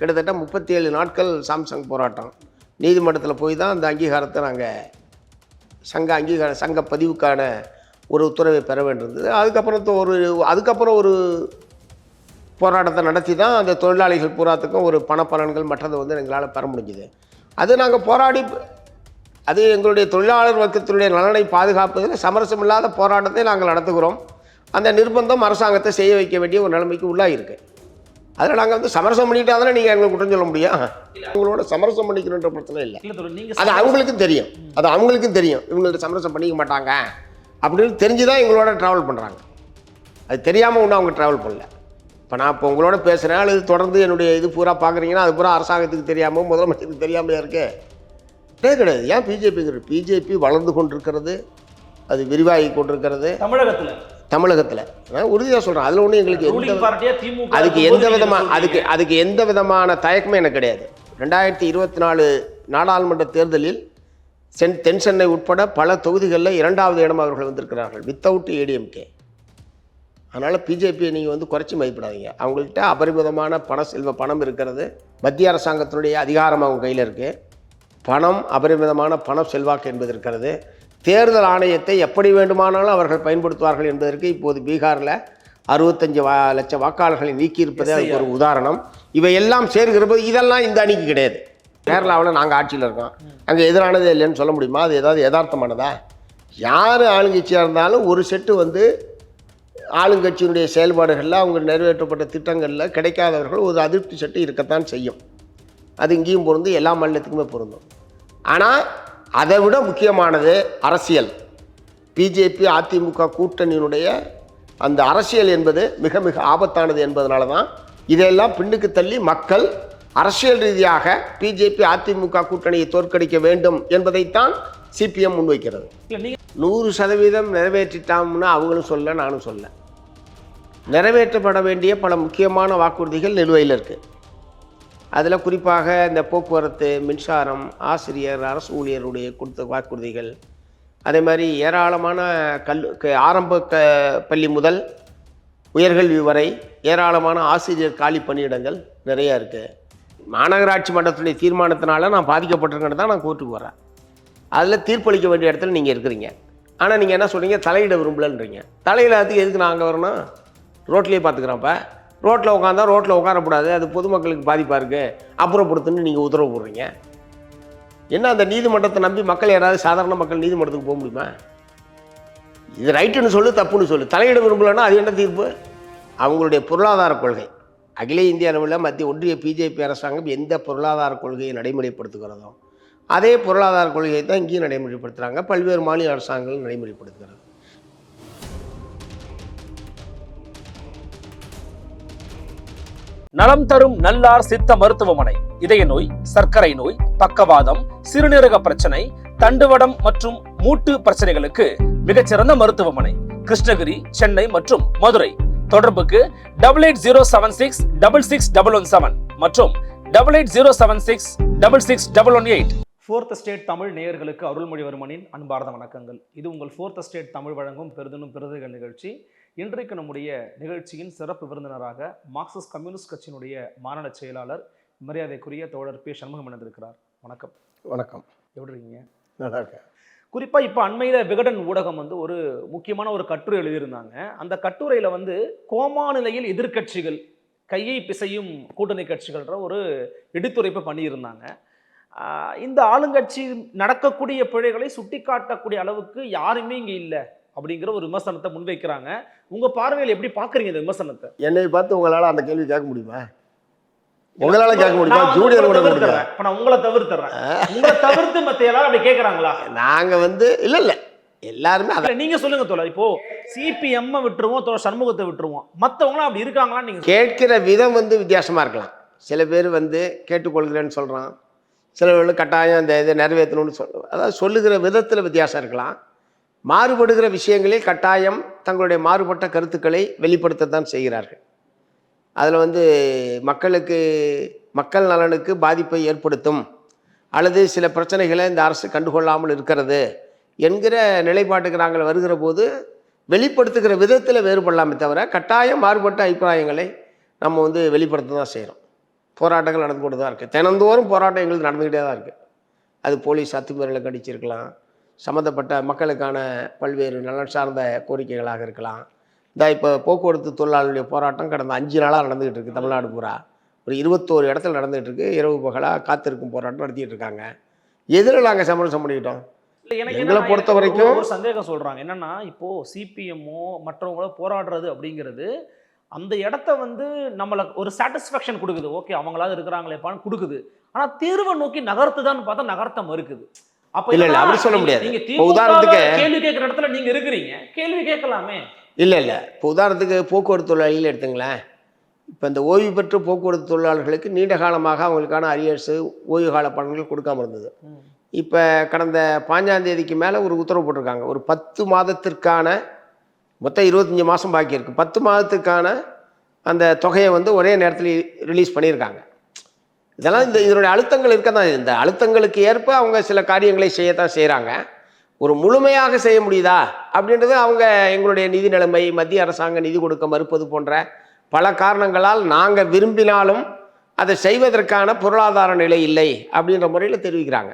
கிட்டத்தட்ட முப்பத்தி ஏழு நாட்கள் சாம்சங் போராட்டம். நீதிமன்றத்தில் போய் தான் அந்த அங்கீகாரத்தை நாங்கள் சங்க அங்கீகார சங்க பதிவுக்கான ஒரு உத்தரவை பெற வேண்டியிருந்தது. அதுக்கப்புறம் ஒரு அதுக்கப்புறம் ஒரு போராட்டத்தை நடத்தி தான் அந்த தொழிலாளிகள் பூராத்துக்கும் ஒரு பணப்பலன்கள் மற்றதை வந்து எங்களால் பெற முடிஞ்சுது. அது நாங்கள் போராடி அது எங்களுடைய தொழிலாளர் வர்க்கத்தினுடைய நலனை பாதுகாப்பதில் சமரசமில்லாத போராட்டத்தை நாங்கள் நடத்துகிறோம். அந்த நிர்பந்தம் அரசாங்கத்தை செய்ய வைக்க வேண்டிய ஒரு நிலைமைக்கு உள்ளாகிருக்கு அதில் நாங்கள் வந்து சமரசம் பண்ணிட்டா தானே நீங்கள் எங்களுக்கு குற்றம் சொல்ல முடியும்? உங்களோட சமரசம் பண்ணிக்கணுன்ற பிரச்சனை இல்லை. அது அவங்களுக்கும் தெரியும். அது அவங்களுக்கும் தெரியும். இவங்கள்ட்ட சமரசம் பண்ணிக்க மாட்டாங்க. அப்படின்னு தெரிஞ்சு தான் எங்களோட ட்ராவல் பண்ணுறாங்க அது தெரியாமல் ஒன்றும் அவங்க ட்ராவல் பண்ணல. இப்போ நான் இப்போ உங்களோட பேசுகிறேன் அல்லது தொடர்ந்து என்னுடைய இது பூரா பார்க்குறீங்கன்னா அது பூரா அரசாங்கத்துக்கு தெரியாமல் முதலமைச்சருக்கு தெரியாமையா இருக்கு? கிடையாது கிடையாது. ஏன் பிஜேபிங்கிறது பிஜேபி வளர்ந்து கொண்டிருக்கிறது? அது விரிவாகி கொண்டிருக்கிறது. தமிழகத்துல. தமிழகத்தில். நான் உறுதியாக சொல்கிறேன் அதில் ஒன்றும் எங்களுக்கு எந்த அதுக்கு எந்த நீங்க அதுக்கு. அதுக்கு எந்த விதமான தயக்கமும் எனக்கு கிடையாது. ரெண்டாயிரத்தி இருபத்தி நாலு நாடாளுமன்ற தேர்தலில் சென் தென் சென்னை உட்பட பல தொகுதிகளில் இரண்டாவது இடம் அவர்கள் வந்திருக்கிறார்கள். வித்தவுட் ஏடிஎம்கே அதனால் பிஜேபியை நீங்கள் வந்து குறைச்சி மதிப்பிடாதீங்க. அவங்கள்ட்ட அபரிமிதமான பண செல்வ பணம் இருக்கிறது. மத்திய அரசாங்கத்தினுடைய அதிகாரம் அவங்க கையில் இருக்குது பணம் அபரிமிதமான பண செல்வாக்கு என்பது இருக்கிறது. தேர்தல் ஆணையத்தை எப்படி வேண்டுமானாலும் அவர்கள் பயன்படுத்துவார்கள் என்பதற்கு இப்போது பீகாரில் அறுபத்தஞ்சு வா லட்சம் வாக்காளர்களை நீக்கியிருப்பதே அதுக்கு ஒரு உதாரணம். இவையெல்லாம் சேர்கிற போது இதெல்லாம் இந்த அணிக்கு கிடையாது. கேரளாவில் நாங்கள் ஆட்சியில் இருக்கோம். அங்கே எதிரானதே இல்லைன்னு சொல்ல முடியுமா? அது ஏதாவது யதார்த்தமானதா? யார் ஆளுங்கட்சியாக இருந்தாலும் ஒரு செட்டு வந்து ஆளுங்கட்சியினுடைய செயல்பாடுகளில் அவங்க நிறைவேற்றப்பட்ட திட்டங்களில் கிடைக்காதவர்கள் ஒரு அதிருப்தி சட்டு இருக்கத்தான் செய்யும். அது இங்கேயும் பொருந்து எல்லா மாநிலத்துக்குமே பொருந்தும். ஆனால் அதை விட முக்கியமானது அரசியல். பிஜேபி அதிமுக கூட்டணியினுடைய அந்த அரசியல் என்பது மிக மிக ஆபத்தானது என்பதனால தான் இதையெல்லாம் பின்னுக்கு தள்ளி மக்கள் அரசியல் ரீதியாக பிஜேபி அதிமுக கூட்டணியை தோற்கடிக்க வேண்டும் என்பதைத்தான் சிபிஎம் முன்வைக்கிறது. நூறு சதவீதம் நிறைவேற்றிட்டாம்னு அவங்களும் சொல்ல நானும் சொல்ல. நிறைவேற்றப்பட வேண்டிய பல முக்கியமான வாக்குறுதிகள் நிலுவையில் இருக்குது அதில் குறிப்பாக இந்த போக்குவரத்து மின்சாரம் ஆசிரியர் அரசு ஊழியருடைய கொடுத்த வாக்குறுதிகள். அதே மாதிரி ஏராளமான கல் க- ஆரம்ப க பள்ளி முதல் உயர்கல்வி வரை ஏராளமான ஆசிரியர் காலி பணியிடங்கள் நிறையா இருக்குது மாநகராட்சி மன்றத்துடைய தீர்மானத்தினால நான் பாதிக்கப்பட்டிருக்கேன்னு தான் நான் கோர்ட்டுக்கு வரேன் அதில் தீர்ப்பளிக்க வேண்டிய இடத்துல நீங்கள் இருக்கிறீங்க. ஆனால் நீங்கள் என்ன சொல்கிறீங்க தலையிட விரும்பலன்றீங்க. தலையிடாததுக்கு எதுக்கு நாங்கள் வரணும் ரோட்லேயே பார்த்துக்குறோம்ப்ப ரோட்டில் உட்காந்தா ரோட்டில் உட்காரக்கூடாது அது பொதுமக்களுக்கு பாதிப்பாக இருக்குது அப்புறப்படுத்துன்னு நீங்கள் உத்தரவு போடுறீங்க. என்ன அந்த நீதிமன்றத்தை நம்பி மக்கள் யாராவது சாதாரண மக்கள் நீதிமன்றத்துக்கு போக முடியுமா? இது ரைட்டுன்னு சொல்லு தப்புன்னு சொல்லு. தலையிட விரும்பலன்னா அது என்ன தீர்ப்பு? அவங்களுடைய பொருளாதார கொள்கை. அகில இந்திய அளவில் மத்திய ஒன்றிய பிஜேபி அரசாங்கம் எந்த பொருளாதார கொள்கையை நடைமுறைப்படுத்துகிறதோ அதே பொருளாதார கொள்கையை தான் இங்கேயும் நடைமுறைப்படுத்துகிறாங்க பல்வேறு மாநில அரசாங்கங்கள் நடைமுறைப்படுத்துகிறது. நலம் தரும் நல்லார் சித்த மருத்துவமனை. இதய நோய் சர்க்கரை நோய் பக்கவாதம் சிறுநீரக பிரச்சனை தண்டுவடம் மற்றும் மூட்டு பிரச்சனைகளுக்கு மிகச்சிறந்த மருத்துவமனை. கிருஷ்ணகிரி சென்னை மற்றும் மதுரை. தொடர்புக்கு double eight zero seven six double six double one seven மற்றும் double eight zero seven six double six double one eight fourth state Tamil நேயர்களுக்கு அருள்மொழிவர்மனின் அன்பார்ந்த வணக்கங்கள். இது உங்கள் ஃபோர்த் ஸ்டேட் தமிழ் வழங்கும் பெருதனும் பெருதுகள் நிகழ்ச்சி. இன்றைக்கு நம்முடைய நிகழ்ச்சியின் சிறப்பு விருந்தினராக மார்க்சிஸ்ட் கம்யூனிஸ்ட் கட்சியினுடைய மாநில செயலாளர் மரியாதைக்குரிய தோழர் பி. சண்முகம் இணைந்திருக்கிறார். வணக்கம். வணக்கம். எப்படி இருக்கீங்க? நல்லா இருக்கேன். குறிப்பாக இப்போ அண்மையில் விகடன் ஊடகம் வந்து ஒரு முக்கியமான ஒரு கட்டுரை எழுதியிருந்தாங்க. அந்த கட்டுரையில் வந்து கோமா நிலையில் எதிர்க்கட்சிகள் கையை பிசையும் கூட்டணி கட்சிகள்ன்ற ஒரு எடுத்துரைப்பை பண்ணியிருந்தாங்க. இந்த ஆளுங்கட்சி நடக்கக்கூடிய பிழைகளை சுட்டிக்காட்டக்கூடிய அளவுக்கு யாருமே இங்கே இல்லை. அப்படிங்கிற ஒரு விமர்சனத்தை முன்வைக்கிறாங்க. உங்க பார்வையில் எப்படி பார்க்குறீங்க இந்த விமர்சனத்தை? என்னை பார்த்து உங்களால் அந்த கேள்வி கேட்க முடியுமா? உங்களால் கேட்க முடியுமா? ஜூனியர் உங்களை கூட தவிர்த்துறேன். இப்ப நான் உங்களை தவிர்த்துறேன். உங்களை தவிர்த்து மத்த எல்லாரும் அப்படி கேட்கறாங்களா நாங்கள் வந்து இல்லை இல்லை. எல்லாருமே அதை நீங்க சொல்லுங்க தோழர். இப்போ சிபிஎம் விட்டுருவோம் தோழர். சண்முகத்தை விட்டுருவோம். மத்தவங்களாம் அப்படி இருக்காங்களான்னு நீங்க. கேட்கிற விதம் வந்து வித்தியாசமாக இருக்கலாம். சில பேர் வந்து கேட்டுக்கொள்கிறேன்னு சொல்கிறான் சிலவர்கள் கட்டாயம் இந்த இதை நிறைவேற்றணும்னு சொல்லுவோம் அதாவது சொல்லுகிற விதத்தில் வித்தியாசம் இருக்கலாம். மாறுபடுகிற விஷயங்களில் கட்டாயம் தங்களுடைய மாறுபட்ட கருத்துக்களை வெளிப்படுத்தத்தான் செய்கிறார்கள். அதில் வந்து மக்களுக்கு மக்கள் நலனுக்கு பாதிப்பை ஏற்படுத்தும் அல்லது சில பிரச்சனைகளை இந்த அரசு கண்டுகொள்ளாமல் இருக்கிறது என்கிற நிலைப்பாட்டுக்கு நாங்கள் வருகிற போது வெளிப்படுத்துகிற விதத்தில் வேறுபடலாமே தவிர கட்டாயம் மாறுபட்ட அபிப்பிராயங்களை நம்ம வந்து வெளிப்படுத்த தான் செய்கிறோம் போராட்டங்கள் நடந்து கொண்டு தான் இருக்குது தினந்தோறும் போராட்டம் எங்களுக்கு நடந்துக்கிட்டே தான் இருக்குது அது போலீஸ் அத்துமீறலை கடிச்சிருக்கலாம் சம்மந்தப்பட்ட மக்களுக்கான பல்வேறு நலன் சார்ந்த கோரிக்கைகளாக இருக்கலாம். இந்த இப்போ போக்குவரத்து தொழிலாளர்களுடைய போராட்டம் கடந்த அஞ்சு நாளாக நடந்துகிட்டு இருக்கு தமிழ்நாடு பூரா. ஒரு இருபத்தோரு இடத்துல நடந்துகிட்டு இருக்கு. இரவு பகலாக காத்திருக்கும் போராட்டம் நடத்திட்டு இருக்காங்க. எதில் நாங்கள் சமரசம் பண்ணிக்கிட்டோம். எங்களை பொறுத்த வரைக்கும்- ஒரு சந்தேகம் சொல்றாங்க. என்னன்னா இப்போ சிபிஎம்மோ மற்றவங்களோ போராடுறது அப்படிங்கிறது அந்த இடத்த வந்து நம்மள ஒரு சாட்டிஸ்ஃபேக்ஷன் கொடுக்குது. ஓகே அவங்களாவது இருக்கிறாங்களேப்பான்னு கொடுக்குது. ஆனா தீர்வை நோக்கி நகர்த்துதான்னு பார்த்தா நகர்த்த மறுக்குது. அப்ப இல்ல, இல்ல, அப்படி சொல்ல முடியாது. உதாரணத்துக்கு- கேள்வி கேட்கிற இடத்துல நீங்க இருக்கிறீங்க. கேள்வி கேட்கலாமே. இல்லை இல்லை. இப்போ உதாரணத்துக்கு போக்குவரத்து தொழிலாளிகள் எடுத்துங்களேன். இப்போ இந்த ஓய்வு பெற்ற போக்குவரத்து தொழிலாளர்களுக்கு நீண்ட காலமாக அவங்களுக்கான அரியர்ஸு ஓய்வு கால பலன்கள் கொடுக்காம இருந்தது. இப்போ கடந்த பாஞ்சாம் தேதிக்கு மேலே ஒரு உத்தரவு போட்டிருக்காங்க. ஒரு பத்து மாதத்திற்கான மொத்தம் இருபத்தஞ்சி மாதம் பாக்கி இருக்குது பத்து மாதத்துக்கான அந்த தொகையை வந்து ஒரே நேரத்தில் ரிலீஸ் பண்ணியிருக்காங்க. இதெல்லாம் இந்த இதனுடைய அழுத்தங்கள் இருக்க தான் இந்த அழுத்தங்களுக்கு ஏற்ப அவங்க சில காரியங்களை செய்யத்தான் செய்கிறாங்க ஒரு முழுமையாக செய்ய முடியுதா? அப்படின்றது அவங்க எங்களுடைய நிதி நிலைமை மத்திய அரசாங்க நிதி கொடுக்க மறுப்பது போன்ற பல காரணங்களால் நாங்கள் விரும்பினாலும் அதை செய்வதற்கான பொருளாதார நிலை இல்லை அப்படின்ற முறையில் தெரிவிக்கிறாங்க.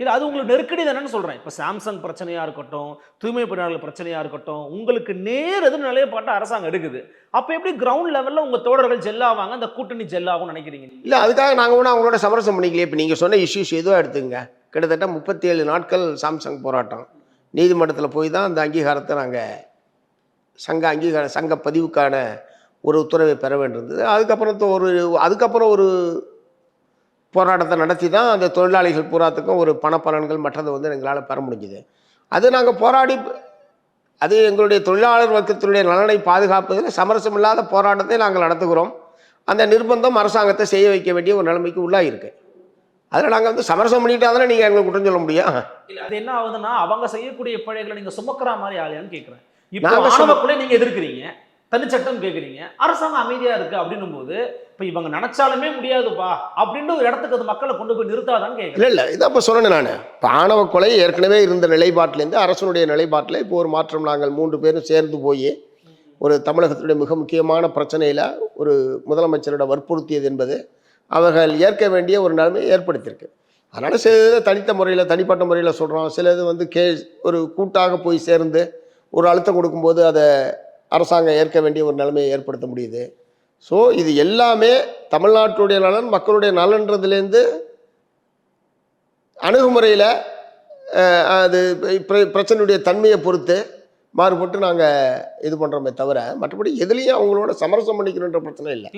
இல்லை அது உங்களுக்கு நெருக்கடி தானேன்னு சொல்கிறேன் இப்போ சாம்சங் பிரச்சனையாக இருக்கட்டும் தூய்மை பணியாளர்கள் பிரச்சனையாக இருக்கட்டும் உங்களுக்கு நேர் எது நிலையப்பாட்ட அரசாங்கம் எடுக்குது. அப்போ எப்படி கிரவுண்ட் லெவலில் உங்கள் தோழர்கள் ஜெல்லாவாங்க அந்த கூட்டணி ஜெல்லாகும் நினைக்கிறீங்க இல்லை அதுக்காக நாங்கள் ஒன்றும் அவங்களோட சமரசம் பண்ணிக்கலையே. இப்போ நீங்கள் சொன்ன இஷ்யூஸ் எதுவும் எடுத்துங்க கிட்டத்தட்ட முப்பத்தி ஏழு நாட்கள் சாம்சங் போராட்டம். நீதிமன்றத்தில் போய் தான் அந்த அங்கீகாரத்தை நாங்கள் சங்க அங்கீகார சங்க பதிவுக்கான ஒரு உத்தரவை பெற வேண்டியிருந்தது. அதுக்கப்புறம் ஒரு அதுக்கப்புறம் ஒரு போராட்டத்தை நடத்தி தான் அந்த தொழிலாளிகள் பூராத்துக்கும் ஒரு பணப்பலன்கள் மற்றதை வந்து எங்களால் பெற முடிஞ்சுது. அது நாங்கள் போராடி அது எங்களுடைய தொழிலாளர் வர்க்கத்தினுடைய நலனை பாதுகாப்பதில் சமரசம் இல்லாத போராட்டத்தை நாங்கள் நடத்துகிறோம். அந்த நிர்பந்தம் அரசாங்கத்தை செய்ய வைக்க வேண்டிய ஒரு நிலைமைக்கு உள்ளாயிருக்கு. அதில் நாங்கள் வந்து சமரசம் பண்ணிட்டா தானே நீங்கள் எங்களுக்கு குற்றம் சொல்ல முடியும்? இல்ல அது என்ன ஆகுதுன்னா அவங்க செய்யக்கூடிய பிழைகளை நீங்க சுமக்கிற மாதிரி ஆலையான்னு கேக்குறேன். இப்போ நாங்க சும- ஆணவக்குள்ளே நீங்க எதிர்க்கிறீங்க. தனிச்சட்டம் கேட்குறீங்க அரசாங்கம் அமைதியாக இருக்குது அப்படின்னும் போது இப்போ இவங்க நினச்சாலுமே முடியாதுப்பா அப்படின்னு ஒரு இடத்துக்கு அது மக்களை கொண்டு போய் நிறுத்தாதான்னு கேட்கல இல்லை இல்லை இதை அப்போ சொன்னேன் நான். இப்போ ஆணவ கொலை ஏற்கனவே இருந்த நிலைப்பாட்டிலேருந்து அரசனுடைய நிலைப்பாட்டில் இப்போ ஒரு மாற்றம் நாங்கள் மூன்று பேரும் சேர்ந்து போய் ஒரு தமிழகத்துடைய மிக முக்கியமான பிரச்சனையில் ஒரு முதலமைச்சரோட வற்புறுத்தியது என்பது அவர்கள் ஏற்க வேண்டிய ஒரு நிலைமை ஏற்படுத்தியிருக்கு. அதனால் சில இதை தனித்த முறையில் தனிப்பட்ட முறையில் சொல்கிறோம் சில இது வந்து கே ஒரு கூட்டாக போய் சேர்ந்து ஒரு அழுத்தம் கொடுக்கும்போது அதை அரசாங்கம் ஏற்க வேண்டிய ஒரு நிலைமையை ஏற்படுத்த முடியுது. ஸோ இது எல்லாமே தமிழ்நாட்டுடைய நலன் மக்களுடைய நலன்றதுலேருந்து அணுகுமுறையில் அது பிர- பிரச்சனையுடைய தன்மையை பொறுத்து மாறுபட்டு நாங்கள் இது பண்ணுறோமே தவிர மற்றபடி எதுலேயும் அவங்களோட சமரசம் பண்ணிக்கணுன்ற பிரச்சனை இல்லை.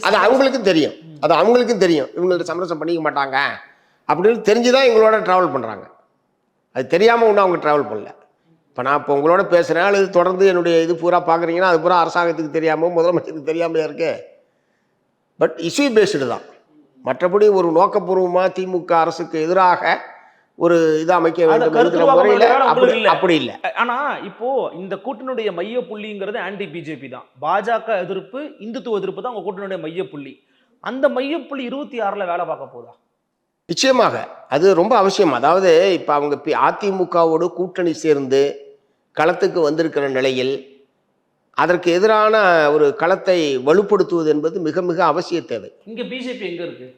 அது அவங்களுக்கும் தெரியும். அது அவங்களுக்கும் தெரியும். இவங்கள்ட்ட சமரசம் பண்ணிக்க மாட்டாங்க. அப்படின்னு தெரிஞ்சு தான் எங்களோட ட்ராவல் பண்ணுறாங்க அது தெரியாமல் ஒன்றும் அவங்க ட்ராவல் பண்ணல. இப்போ நான் இப்போ உங்களோட பேசுகிறேன் அல்லது தொடர்ந்து என்னுடைய இது பூரா பார்க்குறீங்கன்னா அது பூரா அரசாங்கத்துக்கு தெரியாமல் முதலமைச்சருக்கு தெரியாமையா இருக்கு? பட் இஷ்யூ பேஸ்டு தான். மற்றபடி ஒரு நோக்கபூர்வமாக திமுக அரசுக்கு எதிராக ஒரு இது அமைக்க வேண்டும் முறையில் அப்படி இல்ல. அப்படி இல்லை. ஆனா இப்போ இந்த கூட்டணியுடைய மைய புள்ளிங்கிறது ஆன்டி பிஜேபி தான். பாஜக எதிர்ப்பு இந்துத்துவ எதிர்ப்பு தான் உங்க கூட்டணியுடைய மைய புள்ளி. அந்த மைய புள்ளி இருபத்தி ஆறுல வேலை பார்க்க போதா? நிச்சயமாக. அது ரொம்ப அவசியம். அதாவது இப்போ அவங்க அதிமுகவோடு கூட்டணி சேர்ந்து களத்துக்கு வந்திருக்கிற நிலையில் அதற்கு எதிரான ஒரு களத்தை வலுப்படுத்துவது என்பது மிக மிக அவசிய தேவை. இங்க பிஜேபி எங்க இருக்கு?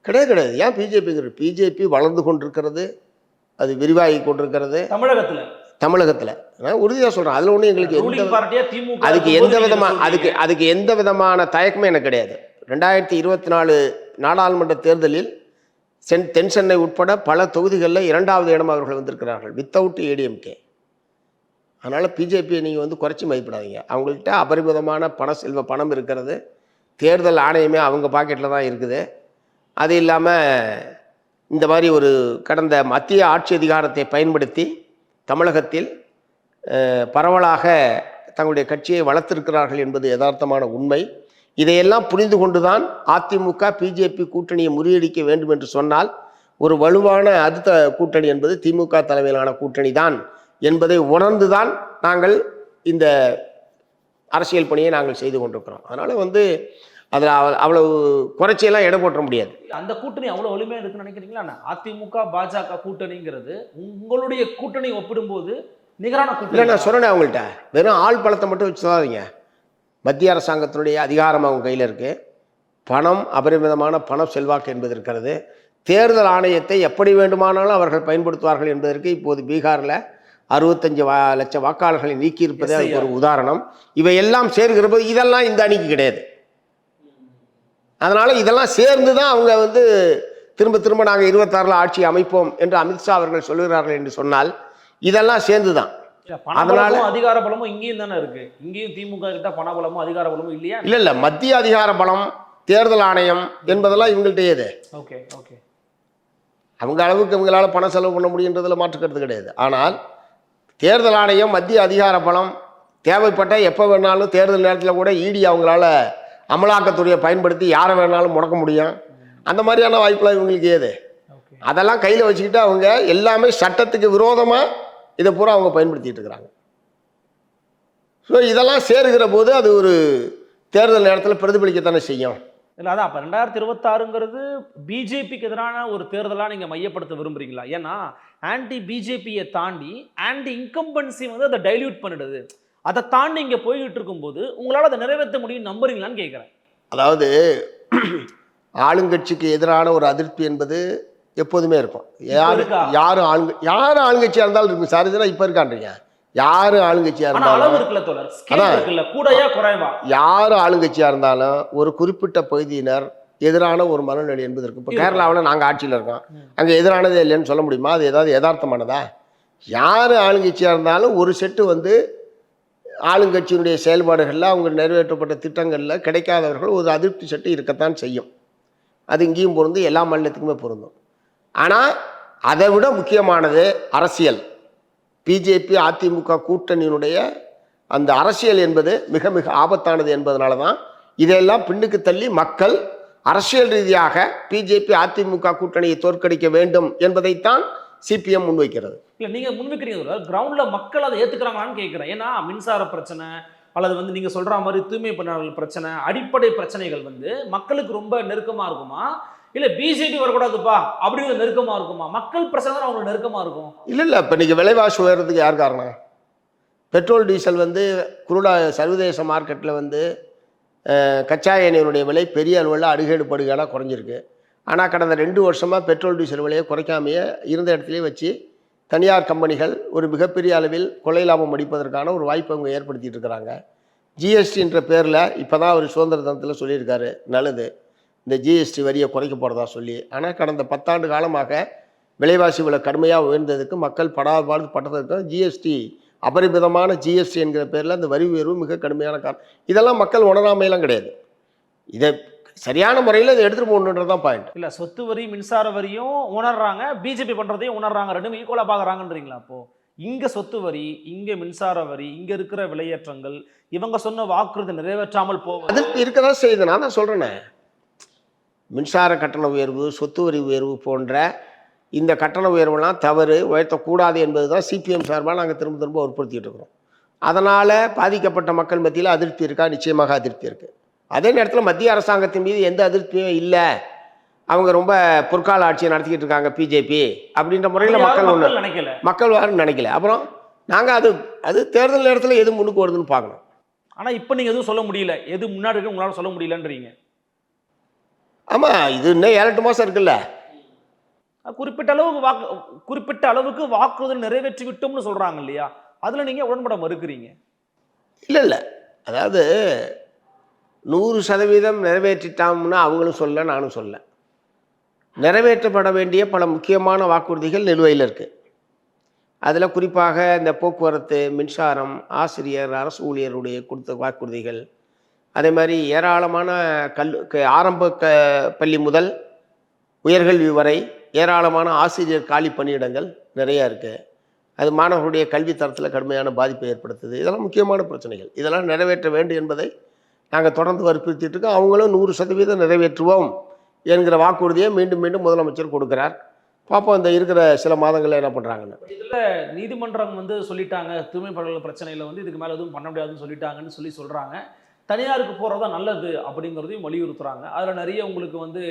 கிடையாது கிடையாது. ஏன் பிஜேபிங்கிறது பிஜேபி வளர்ந்து கொண்டிருக்கிறது அது விரிவாகி கொண்டிருக்கிறது. தமிழகத்துல. தமிழகத்தில். நான் உறுதியாக சொல்கிறேன் அதில் ஒன்றும் எங்களுக்கு எந்த அதுக்கு எந்த இருக்கும்போது விதமா நீங்க அதுக்கு. அதுக்கு எந்த விதமான தயக்கமே எனக்கு கிடையாது. ரெண்டாயிரத்தி இருபத்தி நாலு நாடாளுமன்ற தேர்தலில் சென் தென் சென்னை உட்பட பல தொகுதிகளில் இரண்டாவது இடம் அவர்கள் வந்திருக்கிறார்கள். வித்தவுட் ஏடிஎம்கே அதனால் பிஜேபியை நீங்கள் வந்து குறைச்சி மதிப்பிடாதீங்க. அவங்கள்ட்ட அபரிமிதமான பண செல்வ பணம் இருக்கிறது. தேர்தல் ஆணையமே அவங்க பாக்கெட்டில் தான் இருக்குது. அது இல்லாமல் இந்த மாதிரி ஒரு கடந்த மத்திய ஆட்சி அதிகாரத்தை பயன்படுத்தி தமிழகத்தில் பரவலாக தங்களுடைய கட்சியை வளர்த்திருக்கிறார்கள் என்பது யதார்த்தமான உண்மை. இதையெல்லாம் புரிந்து கொண்டுதான் அதிமுக பிஜேபி கூட்டணியை முறியடிக்க வேண்டும் என்று சொன்னால் ஒரு வலுவான அடுத்த கூட்டணி என்பது திமுக தலைமையிலான கூட்டணி தான் என்பதை உணர்ந்துதான் நாங்கள் இந்த அரசியல் பணியை நாங்கள் செய்து கொண்டிருக்கிறோம். அதனால் வந்து அதில் அவ்வளவு குறைச்சியெல்லாம் எடை போட்ட முடியாது. அந்த கூட்டணி அவ்வளவு வலிமையா இருக்குன்னு நினைக்கிறீங்களா? அதிமுக பாஜக கூட்டணிங்கிறது உங்களுடைய கூட்டணி ஒப்பிடும்போது நிகரான இல்லை கூட்டணி நான் சொன்னேன் அவங்கள்ட்ட. வெறும் ஆள் பலத்தை மட்டும் வச்சு சொல்லாதீங்க. மத்திய அரசாங்கத்தினுடைய அதிகாரம் அவங்க கையில் இருக்குது பணம் அபரிமிதமான பணம் செல்வாக்கு என்பது இருக்கிறது. தேர்தல் ஆணையத்தை எப்படி வேண்டுமானாலும் அவர்கள் பயன்படுத்துவார்கள் என்பதற்கு இப்போது பீகாரில் அறுபத்தஞ்சு வா லட்சம் வாக்காளர்களை நீக்கியிருப்பதே அதுக்கு ஒரு உதாரணம். இவை எல்லாம் சேர்கிற போது இதெல்லாம் இந்த அணிக்கு கிடையாது. அதனால் இதெல்லாம் சேர்ந்து தான் அவங்க வந்து திரும்ப திரும்ப நாங்கள் இருபத்தாறில் ஆட்சி அமைப்போம் என்று அமித்ஷா அவர்கள் சொல்லுகிறார்கள் என்று சொன்னால் இதெல்லாம் சேர்ந்து தான் பண அதனால- அதிகார பலமும் இங்கேயும் தானே இருக்கு. இங்கேயும் திமுக கிட்ட பண பலமும் அதிகார பலமும் இல்லையா? இல்லை இல்லை மத்திய அதிகார பலம் தேர்தல் ஆணையம் என்பதெல்லாம் இவங்கள்ட்ட ஏது ஓகே ஓகே. அவங்க அளவுக்கு இவங்களால பணம் செலவு பண்ண முடியுன்றதுல மாற்றுக்கிறது கிடையாது. ஆனால் தேர்தல் ஆணையம் மத்திய அதிகார பலம் தேவைப்பட்ட எப்போ வேணாலும் தேர்தல் நேரத்தில் கூட இடி அவங்களால அமலாக்கத்துறையை பயன்படுத்தி யாரை வேணாலும் முடக்க முடியும். அந்த மாதிரியான வாய்ப்புலாம் இவங்களுக்கு ஏது? அதெல்லாம் கையில் வச்சுக்கிட்டு அவங்க எல்லாமே சட்டத்துக்கு விரோதமாக இதை பூரா அவங்க பயன்படுத்திட்டு இருக்கிறாங்க. ஸோ இதெல்லாம் சேருகிற போது அது ஒரு தேர்தல் நேரத்தில் பிரதிபலிக்கத்தானே செய்யும். இல்ல அதான். அப்ப ரெண்டாயிரத்தி இருபத்தாறுங்கிறது பிஜேபிக்கு எதிரான ஒரு தேர்தலா நீங்க மையப்படுத்த விரும்புறீங்களா? ஏன்னா ஆன்டி பிஜேபியை தாண்டி ஆன்டி இன்கம்பன்சி வந்து அதை டைல்யூட் பண்ணிடுது. அதை தாண்டி இங்க போய்கிட்டு இருக்கும்போது உங்களால அதை நிறைவேற்ற முடியும் நம்புறீங்களான்னு கேட்கறேன் அதாவது ஆளுங்கட்சிக்கு எதிரான ஒரு அதிருப்தி என்பது எப்போதுமே இருக்கும். யார் இருக்கா? யார் ஆளுங்க யார் ஆளுங்கட்சியாக இருந்தாலும் இருக்கும் சார் இதெல்லாம் இப்போ இருக்கான்றீங்க. யார் ஆளுங்கட்சியாக இருந்தாலும் யார் ஆளுங்கட்சியாக இருந்தாலும் ஒரு குறிப்பிட்ட பகுதியினர் எதிரான ஒரு மனநிலை என்பது இருக்கு இப்போ. கேரளாவில் நாங்கள் ஆட்சியில் இருக்கோம். அங்கே எதிரானதே இல்லைன்னு சொல்ல முடியுமா? அது ஏதாவது யதார்த்தமானதா? யார் ஆளுங்கட்சியாக இருந்தாலும் ஒரு செட்டு வந்து ஆளுங்கட்சியினுடைய செயல்பாடுகளில் அவங்க நிறைவேற்றப்பட்ட திட்டங்களில் கிடைக்காதவர்கள் ஒரு அதிருப்தி செட்டு இருக்கத்தான் செய்யும். அது இங்கேயும் பொருந்து எல்லா மாநிலத்துக்குமே பொருந்தும். ஆனால் அதை விட முக்கியமானது அரசியல். பிஜேபி அதிமுக கூட்டணியினுடைய அந்த அரசியல் என்பது மிக மிக ஆபத்தானது என்பதனால தான் இதையெல்லாம் பின்னுக்கு தள்ளி மக்கள் அரசியல் ரீதியாக பிஜேபி அதிமுக கூட்டணியை தோற்கடிக்க வேண்டும் என்பதைத்தான் சிபிஎம் முன்வைக்கிறது. இல்ல நீங்க முன்வைக்கிறீங்க கிரவுண்ட்ல மக்கள் அதை ஏத்துக்கிறாங்களான்னு கேட்கிறேன் ஏன்னா மின்சார பிரச்சனை அல்லது வந்து நீங்க சொல்ற மாதிரி தூய்மை பணியாளர்கள் பிரச்சனை அடிப்படை பிரச்சனைகள் வந்து மக்களுக்கு ரொம்ப நெருக்கமா இருக்குமா? இல்ல பிஜேபி வரக்கூடாதுப்பா அப்படிங்கிற நெருக்கமா இருக்குமா? மக்கள் பிரச்சனை தான் அவங்களுக்கு நெருக்கமா இருக்கும். இல்லை இல்லை இப்போ நீங்கள் விலைவாசி உயர்றதுக்கு யார் காரணம்? பெட்ரோல் டீசல் வந்து குருடா சர்வதேச மார்க்கெட்டில் வந்து கச்சா எண்ணெயினுடைய விலை பெரிய அளவில் அடுகேடு படுகேடாக குறைஞ்சிருக்கு. ஆனால் கடந்த ரெண்டு வருஷமாக பெட்ரோல் டீசல் விலையை குறைக்காமையே இருந்த இடத்துலையே வச்சு தனியார் கம்பெனிகள் ஒரு மிகப்பெரிய அளவில் கொள்ளை லாபம் அடிப்பதற்கான ஒரு வாய்ப்பை அவங்க ஏற்படுத்திட்டு இருக்கிறாங்க. ஜிஎஸ்டின்ற பேரில் இப்போ தான் அவர் சுதந்திர தினத்தில் சொல்லியிருக்காரு நல்லது. இந்த ஜிஎஸ்டி வரியை குறைக்க போகிறதா சொல்லி. ஆனால் கடந்த பத்தாண்டு காலமாக விலைவாசி விலை கடுமையாக உயர்ந்ததுக்கு மக்கள் படாத பாடு பட்டதற்கு ஜிஎஸ்டி அபரிமிதமான ஜிஎஸ்டி என்கிற பேரில் அந்த வரி உயர்வு மிக கடுமையான காரணம். இதெல்லாம் மக்கள் உணராமையெல்லாம் கிடையாது. இதை சரியான முறையில் இதை எடுத்துகிட்டு போகணுன்றது தான் பாயிண்ட் இல்ல சொத்து வரி மின்சார வரியும் உணர்றாங்க பிஜேபி பண்றதையும் உணர்றாங்க ரெண்டும் ஈக்குவலா பாக்குறாங்கன்றீங்களா அப்போ? இங்க சொத்து வரி இங்க மின்சார வரி இங்க இருக்கிற விலையேற்றங்கள் இவங்க சொன்ன வாக்குறுதி நிறைவேற்றாமல் போவது. அதில் இருக்க தான் செய்யுது. நான் தான் சொல்கிறேனே மின்சார கட்டண உயர்வு சொத்து வரி உயர்வு போன்ற இந்த கட்டண உயர்வுலாம் தவறு உயர்த்தக்கூடாது என்பது தான் சிபிஎம் சார்பாக நாங்கள் திரும்ப திரும்ப வற்புறுத்திட்டு இருக்கிறோம். அதனால் பாதிக்கப்பட்ட மக்கள் மத்தியில் அதிருப்தி இருக்கா? நிச்சயமாக அதிருப்தி இருக்குது அதே நேரத்தில் மத்திய அரசாங்கத்தின் மீது எந்த அதிருப்தியும் இல்லை. அவங்க ரொம்ப பொற்கால ஆட்சியை நடத்திக்கிட்டு இருக்காங்க பிஜேபி அப்படின்ற முறையில் மக்கள் ஒன்று நினைக்கல. மக்கள் யாரும் நினைக்கல. அப்புறம் நாங்கள் அது அது தேர்தல் நேரத்தில் எது முன்னுக்கு வருதுன்னு பார்க்கணும். ஆனா இப்ப நீங்க எதுவும் சொல்ல முடியல. எது முன்னாடி உங்களால சொல்ல முடியலன்றீங்க. ஆமாம் இது இன்னும் ஏழு எட்டு மாதம் இருக்குல்ல. குறிப்பிட்ட அளவுக்கு வாக்கு குறிப்பிட்ட அளவுக்கு வாக்குறுதல் நிறைவேற்றி விட்டோம்னு சொல்றாங்க இல்லையா? அதில் நீங்கள் உடன்பட மறுக்கிறீங்க. இல்லை இல்லை. அதாவது நூறு சதவீதம் நிறைவேற்றிட்டோம்னு அவங்களும் சொல்ல நானும் சொல்ல நிறைவேற்றப்பட வேண்டிய பல முக்கியமான வாக்குறுதிகள் நிலுவையில் இருக்குது அதில் குறிப்பாக இந்த போக்குவரத்து மின்சாரம் ஆசிரியர் அரசு ஊழியருடைய கொடுத்த வாக்குறுதிகள். அதே மாதிரி ஏராளமான கல் க- ஆரம்ப க பள்ளி முதல் உயர்கல்வி வரை ஏராளமான ஆசிரியர் காலி பணியிடங்கள் நிறையா இருக்குது அது மாணவர்களுடைய கல்வி தரத்தில் கடுமையான பாதிப்பை ஏற்படுத்துது. இதெல்லாம் முக்கியமான பிரச்சனைகள். இதெல்லாம் நிறைவேற்ற வேண்டும் என்பதை நாங்கள் தொடர்ந்து வற்புறுத்திட்டு இருக்கோம். அவங்களும் நூறு சதவீதம் நிறைவேற்றுவோம் என்கிற வாக்குறுதியை மீண்டும் மீண்டும் முதலமைச்சர் கொடுக்கிறார். பார்ப்போம் இந்த இருக்கிற சில மாதங்களில் என்ன பண்ணுறாங்கன்னு இதில் நீதிமன்றம் வந்து சொல்லிட்டாங்க. தூய்மை பணியாளர் பிரச்சனையில வந்து இதுக்கு மேலே எதுவும் பண்ண முடியாதுன்னு சொல்லிட்டாங்கன்னு சொல்லி சொல்கிறாங்க தனியாருக்கு போறதா நல்லது அப்படிங்கிறதையும் வலியுறுத்துகிறாங்க அதில் நிறைய உங்களுக்கு வந்து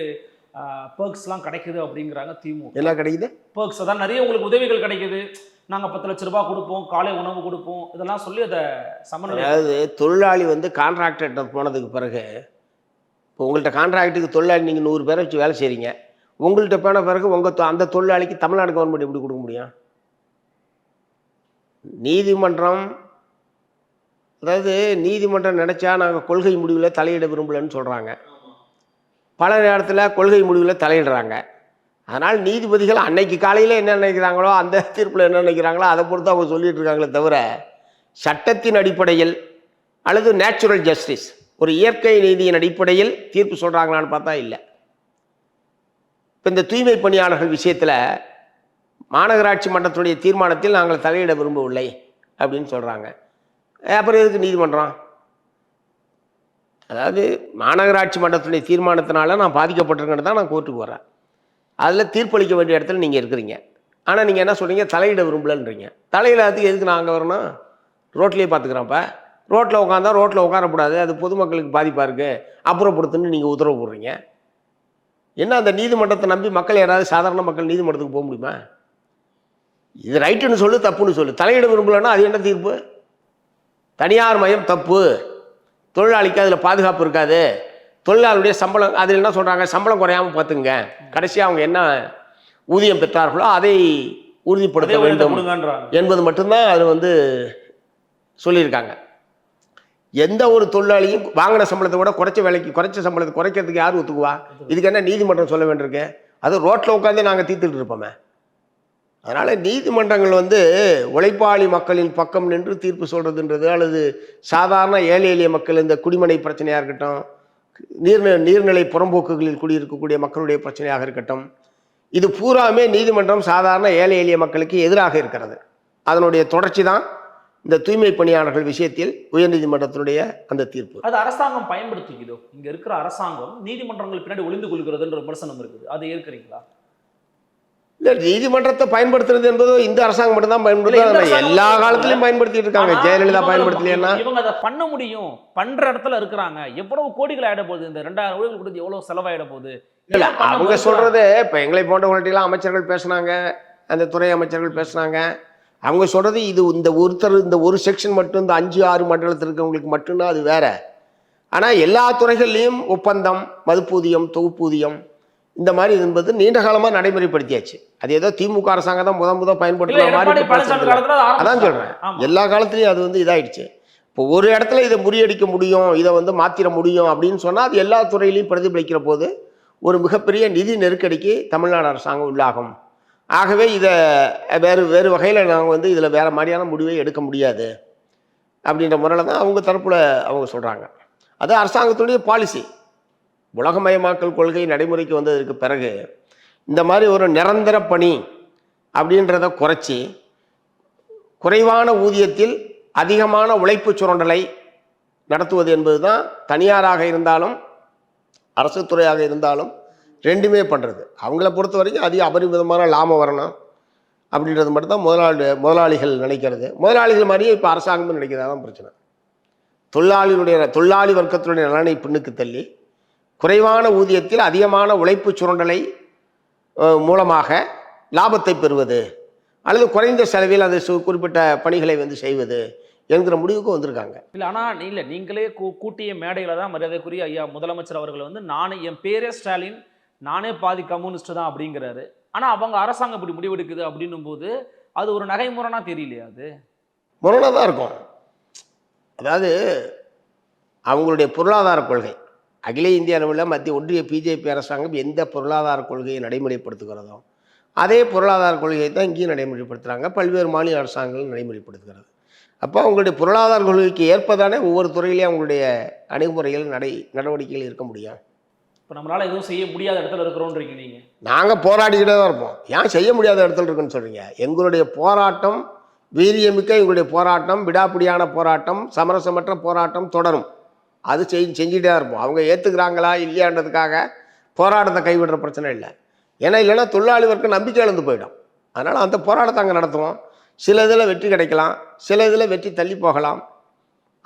பர்க்ஸ்லாம் கிடைக்குது அப்படிங்கிறாங்க திமுக. என்ன கிடைக்குது? பர்க்ஸ் அதான் நிறைய உங்களுக்கு உதவிகள் கிடைக்குது. நாங்க பத்து லட்ச ரூபாய் கொடுப்போம் காலை உணவு கொடுப்போம். இதெல்லாம் சொல்லி அதை சமநிலை அதாவது தொழிலாளி வந்து கான்ட்ராக்டர்கிட்ட போனதுக்கு பிறகு இப்போ உங்கள்கிட்ட கான்ட்ராக்ட்டுக்கு தொழிலாளி நீங்கள் நூறு பேரை வச்சு வேலை செய்கிறீங்க உங்கள்கிட்ட போன பிறகு உங்கள் அந்த தொழிலாளிக்கு தமிழ்நாடு கவர்மெண்ட் எப்படி கொடுக்க முடியும்? நீதிமன்றம் அதாவது நீதிமன்றம் நினச்சா நாங்கள் கொள்கை முடிவில் தலையிட விரும்பலன்னு சொல்கிறாங்க பல நேரத்தில் கொள்கை முடிவில் தலையிடுறாங்க. அதனால் நீதிபதிகள் அன்னைக்கு காலையில் என்ன நினைக்கிறாங்களோ அந்த தீர்ப்பில் என்ன நினைக்கிறாங்களோ அதை பொறுத்து அவங்க சொல்லிட்டு இருக்காங்களே தவிர சட்டத்தின் அடிப்படையில் அல்லது நேச்சுரல் ஜஸ்டிஸ் ஒரு இயற்கை நீதியின் அடிப்படையில் தீர்ப்பு சொல்கிறாங்களான்னு பார்த்தா இல்லை. இப்போ இந்த தூய்மை பணியாளர்கள் விஷயத்தில் மாநகராட்சி மன்றத்துடைய தீர்மானத்தில் நாங்கள் தலையிட விரும்பவில்லை அப்படின்னு சொல்கிறாங்க அப்புறம் எதுக்கு நீதிமன்றம்? அதாவது மாநகராட்சி மன்றத்துடைய தீர்மானத்தினால நான் பாதிக்கப்பட்டிருக்கேன்னு தான் நான் கோர்ட்டுக்கு வரேன் அதில் தீர்ப்பளிக்க வேண்டிய இடத்துல நீங்கள் இருக்கிறீங்க. ஆனால் நீங்கள் என்ன சொல்கிறீங்க தலையிட விரும்பலன்றீங்க. தலையிடாததுக்கு எதுக்கு நான் அங்கே வரணும்? ரோட்லேயே பார்த்துக்கிறேன்ப்ப ரோட்டில் உட்காந்தா ரோட்டில் உட்காரக்கூடாது அது பொதுமக்களுக்கு பாதிப்பாக இருக்குது அப்புறப்படுத்துன்னு நீங்கள் உத்தரவு போடுறீங்க. என்ன அந்த நீதிமன்றத்தை நம்பி மக்கள் யாராவது சாதாரண மக்கள் நீதிமன்றத்துக்கு போக முடியுமா? இது ரைட்டுன்னு சொல்லு தப்புன்னு சொல்லு. தலையிட விரும்பலன்னா அது என்ன தீர்ப்பு? தனியார் மயம் தப்பு. தொழிலாளிக்கு அதில் பாதுகாப்பு இருக்காது. தொழிலாளருடைய சம்பளம் அதில் என்ன சொல்கிறாங்க சம்பளம் குறையாமல் பார்த்துங்க கடைசியாக அவங்க என்ன ஊதியம் பெற்றார்களோ அதை உறுதிப்படுத்த வேண்டும் என்பது மட்டும்தான் அது வந்து சொல்லியிருக்காங்க. எந்த ஒரு தொழிலாளியும் வாங்கின சம்பளத்தை விட குறைச்ச வேலைக்கு குறைச்ச சம்பளத்தை குறைக்கிறதுக்கு யார் ஒத்துக்குவா? இதுக்கு என்ன நீதிமன்றம் சொல்ல வேண்டியிருக்கு? அது ரோட்டில் உட்காந்து நாங்கள் தீர்த்துட்டு இருப்போமே. அதனால் நீதிமன்றங்கள் வந்து உழைப்பாளி மக்களின் பக்கம் நின்று தீர்ப்பு சொல்கிறதுன்றது அல்லது சாதாரண ஏழை எளிய மக்கள் இந்த குடிமனை பிரச்சனையாக இருக்கட்டும் நீர்நிலை நீர்நிலை புறம்போக்குகளில் குடியிருக்கக்கூடிய மக்களுடைய பிரச்சனையாக இருக்கட்டும் இது பூராமே நீதிமன்றம் சாதாரண ஏழை எளிய மக்களுக்கு எதிராக இருக்கிறது. அதனுடைய தொடர்ச்சி தான் இந்த தூய்மை பணியாளர்கள் விஷயத்தில் உயர்நீதிமன்றத்தினுடைய அந்த தீர்ப்பு. அது அரசாங்கம் பயன்படுத்திக்குதோ இங்கே இருக்கிற அரசாங்கம் நீதிமன்றங்கள் பின்னாடி ஒளிந்து கொள்கிறதுன்ற விமர்சனம் இருக்குது. அதை ஏற்கிறீங்களா? இல்லை நீதிமன்றத்தை பயன்படுத்துறது என்பது இந்த அரசாங்கம் மட்டும்தான் அரசாங்கம் எல்லா காலத்திலையும் பயன்படுத்திட்டு இருக்காங்க. ஜெயலலிதா பயன்படுத்தலைன்னா இவங்க அதை பண்ண முடியும். பண்ற இடத்துல இருக்கிறாங்க. எவ்வளவு கோடிகள் ஆயிட போகுது? இந்த ரெண்டாயிரம் கோடிகள் கொடுத்து எவ்வளவு செலவாயிட போகுது? இல்ல அவங்க. சொல்றது இப்ப எங்களை போன்றவங்கள்ட்டலாம் அமைச்சர்கள் பேசுனாங்க. அந்த துறை அமைச்சர்கள் பேசுனாங்க. அவங்க சொல்றது இது இந்த ஒருத்தர் இந்த ஒரு செக்ஷன் மட்டும் இந்த அஞ்சு ஆறு மண்டலத்தில் இருக்கவங்களுக்கு மட்டும்தான் அது வேற. ஆனா எல்லா துறைகள்லையும் ஒப்பந்தம் மதுப்பூதியம் தொகுப்பூதியம் இந்த மாதிரி என்பது நீண்ட காலமா நடைமுறைப்படுத்தியாச்சு. அது ஏதோ திமுக அரசாங்கம் தான் முத முத பயன்படுத்துற மாதிரி அதான் ஆமா. எல்லா காலத்துலயும் அது வந்து இதாயிடுச்சு. இப்போ ஒரு இடத்துல இதை முறியடிக்க முடியும் இதை வந்து மாத்திர முடியும் அப்படின்னு சொன்னா அது எல்லா துறையிலையும் பிரதிபலிக்கிற போது ஒரு மிகப்பெரிய நிதி நெருக்கடிக்கு தமிழ்நாடு அரசாங்கம் உள்ளாகும். ஆகவே இதை வேறு வேறு வகையில் நாங்கள் வந்து இதில் வேறு மாதிரியான முடிவை எடுக்க முடியாது அப்படின்ற முறையில் தான் அவங்க தரப்பில் அவங்க சொல்கிறாங்க அது அரசாங்கத்துடைய பாலிசி உலகமயமாக்கல் கொள்கை நடைமுறைக்கு வந்ததற்கு பிறகு இந்த மாதிரி ஒரு நிரந்தர பணி அப்படின்றத குறைச்சி குறைவான ஊதியத்தில் அதிகமான உழைப்பு சுரண்டலை நடத்துவது என்பது தான் தனியாராக இருந்தாலும் அரசு துறையாக இருந்தாலும் ரெண்டுமே பண்ணுறது அவங்கள பொறுத்த வரைக்கும் அதிக அபரிமிதமான லாபம் வரணும் அப்படின்றது மட்டும் தான் முதலாளி முதலாளிகள் நினைக்கிறது. முதலாளிகள் மாதிரியே இப்போ அரசாங்கமும் நினைக்கிறதா. தான் பிரச்சனை. தொழிலாளியினுடைய தொழிலாளி வர்க்கத்தினுடைய நலனை பின்னுக்கு தள்ளி குறைவான ஊதியத்தில் அதிகமான உழைப்பு சுரண்டலை மூலமாக லாபத்தை பெறுவது அல்லது குறைந்த செலவில் அது சு- குறிப்பிட்ட பணிகளை வந்து செய்வது என்கிற முடிவுக்கு வந்திருக்காங்க. இல்ல ஆனா இல்ல நீங்களே கூ- கூட்டிய மேடையில தான் மரியாதைக்குரிய ஐயா முதலமைச்சர் அவர்கள் வந்து நானே என் பேரே ஸ்டாலின் நானே பாதி கம்யூனிஸ்ட் தான் அப்படிங்கிறாரு. ஆனா அவங்க அரசாங்கம் இப்படி முடிவெடுக்குது அப்படின்னும் போது அது ஒரு நகைமுறைனா தெரியலையா அது? முரணாக தான் இருக்கும். அதாவது அவங்களுடைய பொருளாதார கொள்கை. அகில இந்திய அளவில் மத்திய ஒன்றிய பிஜேபி அரசாங்கம் எந்த பொருளாதார கொள்கையை நடைமுறைப்படுத்துகிறதோ அதே பொருளாதார கொள்கையை தான் இங்கேயும் நடைமுறைப்படுத்துகிறாங்க பல்வேறு மாநில அரசாங்கங்களும் நடைமுறைப்படுத்துகிறது. அப்போ அவங்களுடைய பொருளாதார கொள்கைக்கு ஏற்பதானே ஒவ்வொரு துறையிலையும் அவங்களுடைய அணுகுமுறைகள் நடை நடவடிக்கைகள் இருக்க முடியும் இப்ப நம்மளால எதுவும் செய்ய முடியாத இடத்துல இருக்கிறோன்றீங்க நீங்க. நாங்கள் போராடிக்கிட்டே தான் இருப்போம். ஏன் செய்ய முடியாத இடத்துல இருக்குன்னு சொல்கிறீங்க எங்களுடைய போராட்டம் வீரியமிக்க எங்களுடைய போராட்டம் விடாப்பிடியான போராட்டம் சமரசமற்ற போராட்டம் தொடரும். அது செஞ்சு செஞ்சுட்டே தான் இருப்போம். அவங்க ஏற்றுக்கிறாங்களா இல்லையான்றதுக்காக போராட்டத்தை கைவிடுற பிரச்சனை இல்லை. ஏன்னா இல்லைன்னா தொழிலாளி வர்க்கம் நம்பிக்கை இழந்து போயிடும். அதனால் அந்த போராட்டத்தை அங்கே நடத்துவோம். சில இதில் வெற்றி கிடைக்கலாம். சில இதில் வெற்றி தள்ளி போகலாம்.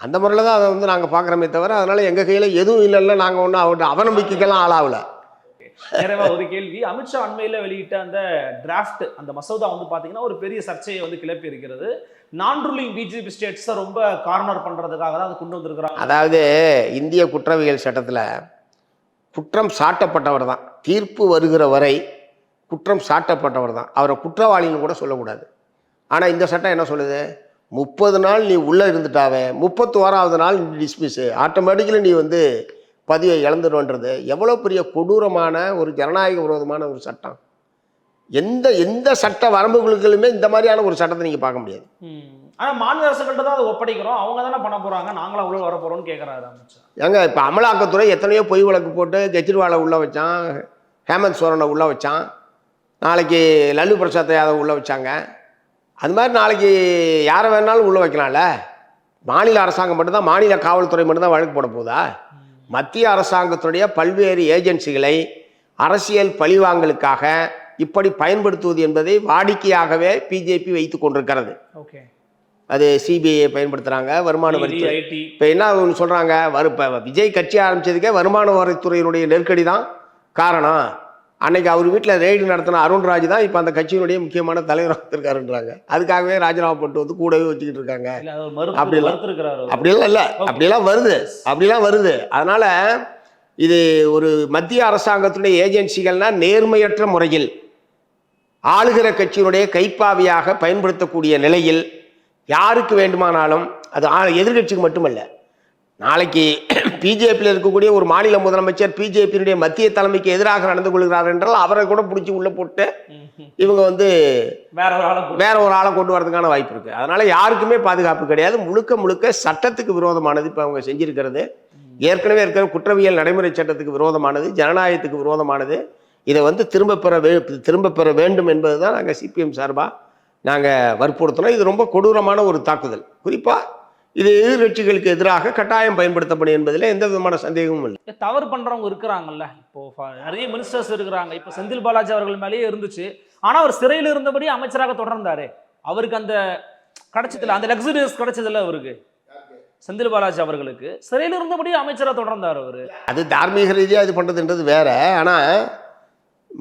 அந்த முறையில் தான் அதை வந்து நாங்கள் பார்க்குறோமே தவிர அதனால் எங்கள் கையில் எதுவும் இல்லைல்ல நாங்கள் ஒன்றும் அவர்கிட்ட அவநம்பிக்கைக்கெல்லாம் ஆளாகல. நிறைவா ஒரு கேள்வி. அமித்ஷா அண்மையில வெளியிட்ட அந்த டிராஃப்ட் அந்த மசோதா வந்து பாத்தீங்கன்னா ஒரு பெரிய சர்ச்சையை வந்து கிளப்பி இருக்கிறது. நான் ரூலிங் பிஜேபி ஸ்டேட்ஸை ரொம்ப கார்னர் பண்றதுக்காக தான் அது கொண்டு வந்திருக்கிறாங்க. அதாவது இந்திய குற்றவியல் சட்டத்தில் குற்றம் சாட்டப்பட்டவர் தான். தீர்ப்பு வருகிற வரை குற்றம் சாட்டப்பட்டவர் தான். அவரை குற்றவாளின்னு கூட சொல்லக்கூடாது. ஆனால் இந்த சட்டம் என்ன சொல்லுது? முப்பது நாள் நீ உள்ளே இருந்துட்டாவே முப்பத்தோராவது நாள் நீ டிஸ்மிஸ்ஸு ஆட்டோமேட்டிக்கலி நீ வந்து பதிவை இழந்துடுன்றது எவ்வளோ பெரிய கொடூரமான ஒரு ஜனநாயக விரோதமான ஒரு சட்டம். எந்த எந்த சட்ட வரம்புகளுக்குமே இந்த மாதிரியான ஒரு சட்டத்தை நீங்கள் பார்க்க முடியாது. ம். ஆனா மாநில அரசுகள்ட்ட தான் அதை ஒப்படைக்கிறோம். அவங்க தானே பண்ண போறாங்க. நாங்களும் அவ்வளோ வர போறோம்னு கேட்கறாரு ஏங்க இப்போ அமலாக்கத்துறை எத்தனையோ பொய் வழக்கு போட்டு கெஜ்ரிவாலை உள்ளே வச்சான் ஹேமந்த் சோரனை உள்ளே வச்சான் நாளைக்கு லல்லு பிரசாத் யாதவ் உள்ளே வச்சாங்க. அது மாதிரி நாளைக்கு யாரை வேணாலும் உள்ளே வைக்கலாம்ல? மாநில அரசாங்கம் மட்டும்தான் மாநில காவல்துறை மட்டும்தான் வழக்கு போட போதா மத்திய அரசாங்கத்துடைய பல்வேறு ஏஜென்சிகளை அரசியல் பழிவாங்கலுக்காக இப்படி பயன்படுத்துவது என்பதை வாடிக்கையாகவே பிஜேபி வைத்து கொண்டிருக்கிறது. ஓகே. அது சிபிஐ பயன்படுத்துகிறாங்க வருமான வரித்துறை. ஐடி இப்போ என்ன ஒன்று சொல்கிறாங்க வரு இப்போ விஜய் கட்சி ஆரம்பிச்சதுக்கே வருமான வரித்துறையினுடைய நெருக்கடி தான் காரணம். அன்னைக்கு அவர் வீட்டில் ரெய்டு நடத்தின அருண்ராஜ் தான் இப்போ அந்த கட்சியினுடைய முக்கியமான தலைவராக இருக்காருன்றாங்க அதுக்காகவே ராஜினாமா பண்ணிட்டு வந்து கூடவே வச்சுக்கிட்டு இருக்காங்க. இல்ல அது ஒரு அப்படி மறுத்து இல்ல. அப்படியெல்லாம் வருது. அப்படிலாம் வருது. அதனால் இது ஒரு மத்திய அரசாங்கத்துடைய ஏஜென்சிகள்னா நேர்மையற்ற முறையில் ஆளுகிற கட்சியினுடைய கைப்பாவியாக பயன்படுத்தக்கூடிய நிலையில் யாருக்கு வேண்டுமானாலும் அது ஆ- எதிர்க்கட்சிக்கு மட்டுமல்ல நாளைக்கு பிஜேபியில் இருக்கக்கூடிய ஒரு மாநில முதலமைச்சர் பிஜேபியினுடைய மத்திய தலைமைக்கு எதிராக நடந்து கொள்கிறார் என்றால் அவரை கூட பிடிச்சி உள்ளே போட்டு. இவங்க வந்து வேற ஒரு ஆளை வேற ஒரு ஆளை கொண்டு வரதுக்கான வாய்ப்பு இருக்கு. அதனால யாருக்குமே பாதுகாப்பு கிடையாது. முழுக்க முழுக்க சட்டத்துக்கு விரோதமானது இப்போ அவங்க செஞ்சிருக்கிறது. ஏற்கனவே இருக்கிற குற்றவியல் நடைமுறை சட்டத்துக்கு விரோதமானது ஜனநாயகத்துக்கு விரோதமானது. இதை வந்து திரும்ப பெற வே திரும்ப பெற வேண்டும் என்பது தான் நாங்கள் சிபிஎம் சார்பாக நாங்கள் வற்புறுத்தினோம் இது ரொம்ப கொடூரமான ஒரு தாக்குதல். குறிப்பாக இது எதிர்கட்சிகளுக்கு எதிராக கட்டாயம் பயன்படுத்தப்படும் என்பதில் எந்த விதமான சந்தேகமும் இல்லை. தவறு பண்றவங்க இருக்கிறாங்கல்ல. இப்போ நிறைய மினிஸ்டர்ஸ் இருக்கிறாங்க. இப்போ செந்தில் பாலாஜி அவர்கள் மேலேயே இருந்துச்சு. ஆனா அவர் சிறையில் இருந்தபடி அமைச்சராக தொடர்ந்தாரு. அவருக்கு அந்த கிடைச்சதில்ல அந்த லக்ஸரியஸ் கிடைச்சதில்ல அவருக்கு. செந்தில் பாலாஜி அவர்களுக்கு. சிறையில் இருந்தபடி அமைச்சராக தொடர்ந்தார் அவரு. அது தார்மீக ரீதியாக இது பண்ணுறதுன்றது வேற. ஆனால்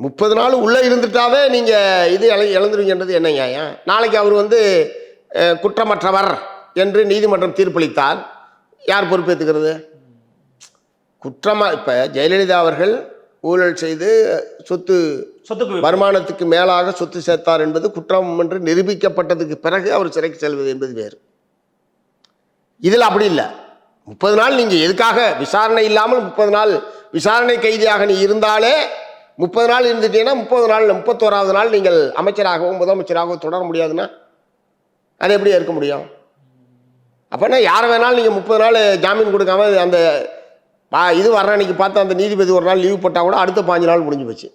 முப்பது நாள் உள்ளே இருந்துட்டாவே நீங்கள் இது இழ இழந்துருங்கன்றது என்ன நியாயம்? நாளைக்கு அவர் வந்து குற்றமற்றவர். என்று நீதிமன்றம் தீர்ப்பளித்தால் யார் பொறுப்பேற்றுக்கிறது? குற்றமாக இப்போ ஜெயலலிதா அவர்கள் ஊழல் செய்து சொத்து சொத்துக்கு. வருமானத்துக்கு மேலாக சொத்து சேர்த்தார் என்பது குற்றம் என்று நிரூபிக்கப்பட்டதுக்கு பிறகு அவர் சிறைக்கு செல்வது என்பது வேறு. இதில் அப்படி இல்லை. முப்பது நாள் நீங்கள் எதுக்காக விசாரணை இல்லாமல் முப்பது நாள் விசாரணை கைதியாக நீ இருந்தாலே முப்பது நாள் இருந்துட்டீங்கன்னா முப்பது நாள் முப்பத்தோராவது நாள் நீங்கள் அமைச்சராகவும் முதலமைச்சராகவும் தொடர முடியாதுன்னா? அது எப்படி இருக்க முடியும்? அப்போனா யாரை வேணாலும் நீங்கள் முப்பது நாள் ஜாமீன் கொடுக்காம அந்த பா இது வர்ற அன்னைக்கு பார்த்து அந்த நீதிபதி ஒரு நாள் லீவ் போட்டால் கூட அடுத்த பாஞ்சு நாள் முடிஞ்சு போச்சு.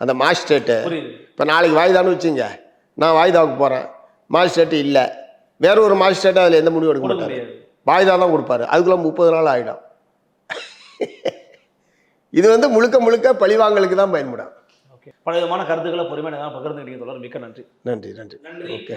அந்த மாஜிஸ்ட்ரேட்டு புரியுது. இப்போ நாளைக்கு வாய்தான்னு வச்சுங்க. நான் வாய்தாவுக்கு போகிறேன் மாஜிஸ்ட்ரேட்டு இல்லை. வேற ஒரு மாஜிஸ்ட்ரேட் அதில் எந்த முடிவும் எடுக்க மாட்டாரு. முடியாது. வாய்தா தான் கொடுப்பாரு. அதுக்குள்ள முப்பது நாள் ஆகிடும் இது வந்து முழுக்க முழுக்க பழிவாங்கலுக்கு தான் பயன்படும். ஓகே. பல விதமான கருத்துக்களை பொறுமையாக பகிர்ந்துக்கிட்டீங்க தொடர் மிக்க நன்றி. நன்றி நன்றி. நன்றி. ஓகே.